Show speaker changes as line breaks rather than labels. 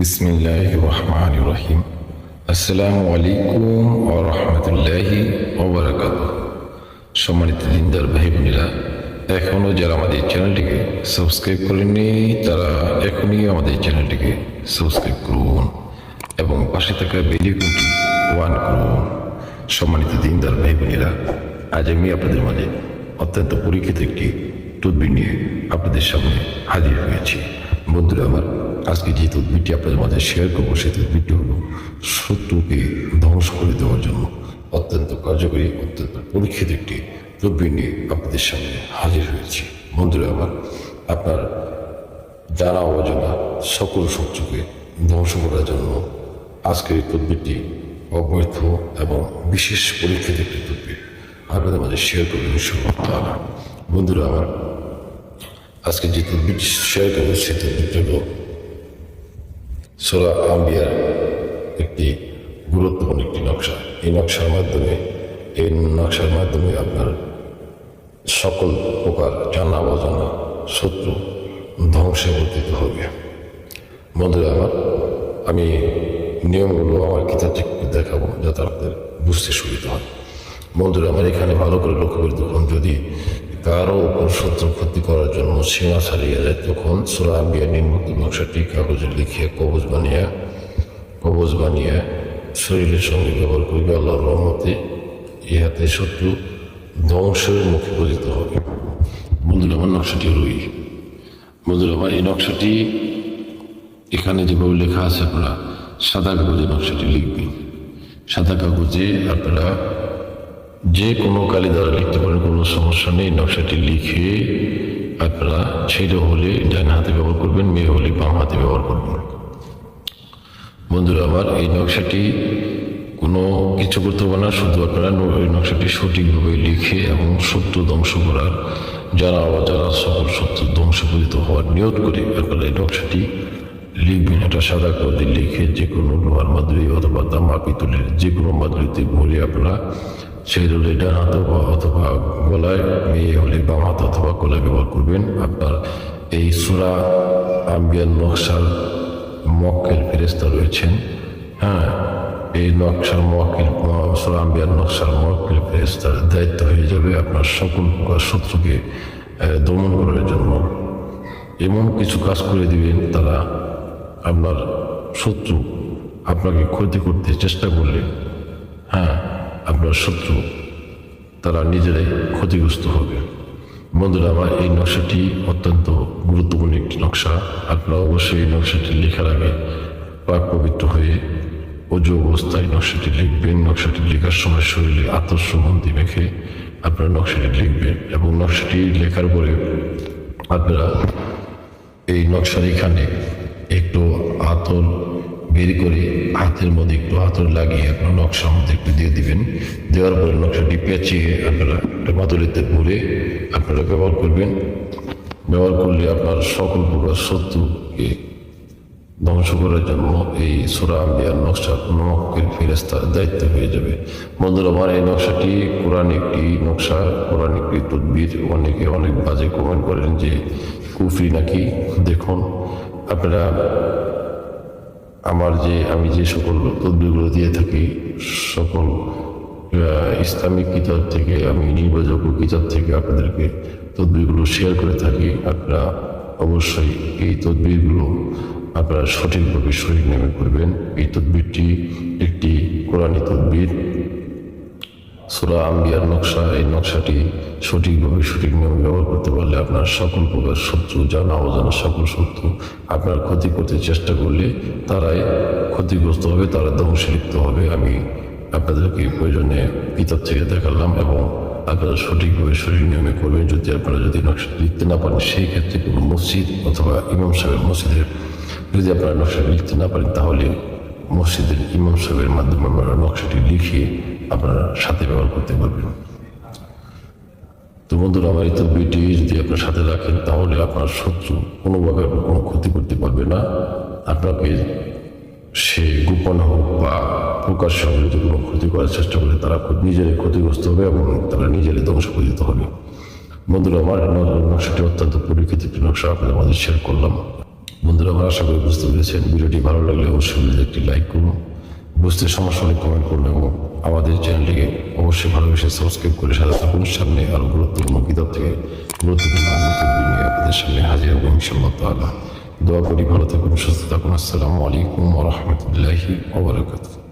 বিসমিল্লাহ রহমান রহিম আসসালামু আলাইকুম ও রহমতুল্লাহি ওবরাকাত সম্মানিত দিনদার ভাই বোনেরা এখনও যারা আমাদের চ্যানেলটিকে সাবস্ক্রাইব করেননি, তারা এখনই আমাদের চ্যানেলটিকে সাবস্ক্রাইব করুন এবং পাশে থাকা বেলিকনটি ওয়ান করুন। সম্মানিত দিনদার ভাই বোনেরা আজ আমি আপনাদের মাঝে অত্যন্ত পরীক্ষিত একটি তদবির নিয়ে আপনাদের সামনে হাজির হয়েছি। বন্ধুরা আমার আজকে যে উদ্ভিদটি আপনাদের মাঝে শেয়ার করব সেই উদ্ভিদটি হল শত্রুকে ধ্বংস করে দেওয়ার জন্য অত্যন্ত কার্যকরী, অত্যন্ত পরীক্ষিত একটি তদবির নিয়ে আপনাদের সামনে হাজির হয়েছি। বন্ধুরা, আমার আপনার জানা অজানা সকল শত্রুকে ধ্বংস করার জন্য আজকের এই তদবিরটি অবৈধ এবং বিশেষ পরীক্ষিত একটি তদবির আপনাদের মাঝে শেয়ার করবেন ইনশাআল্লাহ বন্ধুরা, আমার আজকে যে তদবির শেয়ার করব, সেই তদবিরটি হল সোরা আম্বিয়ার একটি গুরুত্বপূর্ণ একটি নকশা। এই নকশার মাধ্যমে, এই নকশার মাধ্যমে আপনার সকল প্রকার জানা অজানা শত্রু ধ্বংসে পতিত হবে। বন্ধুরা আমার, আমি নিয়মগুলো আমার কিতাব দেখাবো যাতে আপনাদের বুঝতে সুবিধা হয়। বন্ধুরা আমার, এখানে ভালো করে লক্ষ্য করে দেখুন, যদি কারও উপর শত্রু ক্ষতি করার জন্য সীমা ছাড়িয়ে যায় তখন সুরা আম্বিয়া নির্মুক্ত নকশাটি কাগজে লিখে কবজ বানিয়ে কবজ বানিয়ে শরীরের সঙ্গে ব্যবহার করবে আল্লাহর রহমতে। ইহাতে শত্রু ধ্বংসের মুখে পতিত হবে। বন্ধুরা, আমার নকশাটি হলো এই। বন্ধুরা, আমার এই নকশাটি এখানে যেভাবে লেখা আছে, আপনারা সাদা কাগজে নকশাটি লিখবেন। সাদা কাগজে আপনারা যে কোনো কালি দ্বারা লিখতে পারেন, কোনো সমস্যা নেই। নকশাটি লিখে আপনারা ছেলে হলে ডান হাতে ব্যবহার করবেন, মেয়ে হলে বাম হাতে ব্যবহার করবেন। বন্ধুরা, আমার এই নকশাটি কোনো কিছু করতে হবে না, শুধু আপনারা নকশাটি সঠিকভাবে লিখে এবং সত্য ধ্বংস করার, যারা যারা সকল সত্য ধ্বংসকরিত হওয়ার নিয়ত করে, আপনারা এই নকশাটি লিখবেন। এটা সাদা কাগজে লিখে যে কোনো লোহার মাদুরি অথবা তামা পিতলের যে কোনো মাদুরিতে ভরে আপনারা সেই হলে ডান হাত অথবা গলায়, মেয়ে হলে বাম হাত অথবা গলায় ব্যবহার করবেন। আপনার এই সুরা আম্বিয়ান নকশার মক্কেল ফেরেস্তা রয়েছেন। হ্যাঁ এই নকশার মক্কেল, সুরা আম্বিয়ান নকশার মক্কেল ফেরেস্তার দায়িত্ব হয়ে যাবে আপনার সকল শত্রুকে দমন করার জন্য। এমন কিছু কাজ করে দিবেন, তারা আপনার শত্রু আপনাকে ক্ষতি করতে চেষ্টা করলে আপনার শত্রু। তারা নিজেরাই ক্ষতিগ্রস্ত হবে। বন্ধুরা, আমার এই নকশাটি অত্যন্ত গুরুত্বপূর্ণ একটি নকশা। আপনারা অবশ্যই এই নকশাটি লেখার আগে পাক পবিত্র হয়ে অজু অবস্থায় নকশাটি লিখবেন। নকশাটি লেখার সময় শরীরে আতর সুগন্ধি মেখে আপনারা নকশাটি লিখবেন এবং নকশাটি লেখার পরে আপনারা এই নকশার এখানে একটু আতর বের করে হাতের মধ্যে একটু আতর লাগিয়ে আপনার নকশা মধ্যে একটু দিয়ে দিবেন। দেওয়ার পরে নকশাটি পেঁচিয়ে আপনারা একটা মাদুরিতে ভরে আপনারা ব্যবহার করবেন। ব্যবহার করলে আপনার সকল প্রকার শত্রুকে ধ্বংস করার জন্য এই সোরা আম্বিয়ার নকশা নকের ফেরেস্তার দায়িত্ব হয়ে যাবে। বন্ধুরা, আমার এই নকশাটি কোরআন একটি নকশা, কোরআন একটি তদবির। অনেকে অনেক বাজে কমেন্ট করেন যে কুফরি নাকি? দেখুন, আপনারা আমার যে, আমি যে সকল উদ্যোগগুলো দিয়ে থাকি, সকল ইসলামিক কিতাব থেকে, আমি নির্ভরযোগ্য কিতাব থেকে আপনাদেরকে তদবিগুলো শেয়ার করে থাকি, আপনারা অবশ্যই এই তদবিরগুলো আপনারা সঠিকভাবে শরীর নেমে করবেন। এই তদবিরটি একটি কোরআনী তদবির। সুরা আম্বিয়ার নকশা, এই নকশাটি সঠিকভাবে সঠিক নিয়মে ব্যবহার করতে পারলে আপনার সকল প্রকার শত্রু, জানা অজানা সকল শত্রু আপনার ক্ষতি করতে চেষ্টা করলে তারাই ক্ষতিগ্রস্ত হবে, তারা ধ্বংসে লিপ্ত হবে। আমি আপনাদেরকে প্রয়োজনে কিতাব থেকে দেখালাম এবং আপনারা সঠিকভাবে সঠিক নিয়মে করবেন। যদি আপনারা যদি নকশা লিখতে না পারেন, সেই ক্ষেত্রে কোনো মসজিদ অথবা ইমাম সাহেব মসজিদের যদি আপনারা নকশা লিখতে না পারেন, তাহলে মসজিদের ইমাম সাহেবের মাধ্যমে আপনারা নকশাটি লিখিয়ে আপনারা সাথে ব্যবহার করতে পারবেন। তো বন্ধুরা, আমার এই তদবিরটি যদি আপনার সাথে রাখেন, তাহলে আপনার শত্রু কোনোভাবে আপনার কোনো ক্ষতি করতে পারবে না। আপনাকে সে গোপন হোক বা প্রকাশ্য হোক, যদি কোনো ক্ষতি করার চেষ্টা করে, তারা নিজেরাই ক্ষতিগ্রস্ত হবে এবং তারা নিজেরাই ধ্বংস করে দিতে হবে। বন্ধুরা, আমার নকশাটি অত্যন্ত পরীক্ষিত নকশা, আপনাদের মাঝে শেয়ার করলাম। বন্ধুরা, আমার আশা করি বুঝতে পেরেছেন। ভিডিওটি ভালো লাগলে অবশ্যই একটি লাইক করুন। বুঝতে সমস্যা হলে কমেন্ট করুন এবং আমাদের চ্যানেলটিকে অবশ্যই ভালোবেসে সাবস্ক্রাইব করে সাথে থাকুন। সামনে আরও গুরুত্বপূর্ণ কিতাব থেকে গুরুত্বপূর্ণ গুরুত্বপূর্ণ নিয়ে আপনাদের সামনে হাজির হব ইনশাল্লাহ তালা দোয়া করি ভালো থাকুন, সুস্থ থাকুন। আসসালামু আলাইকুম রহমতুল্লাহি ওবরাকাতুহ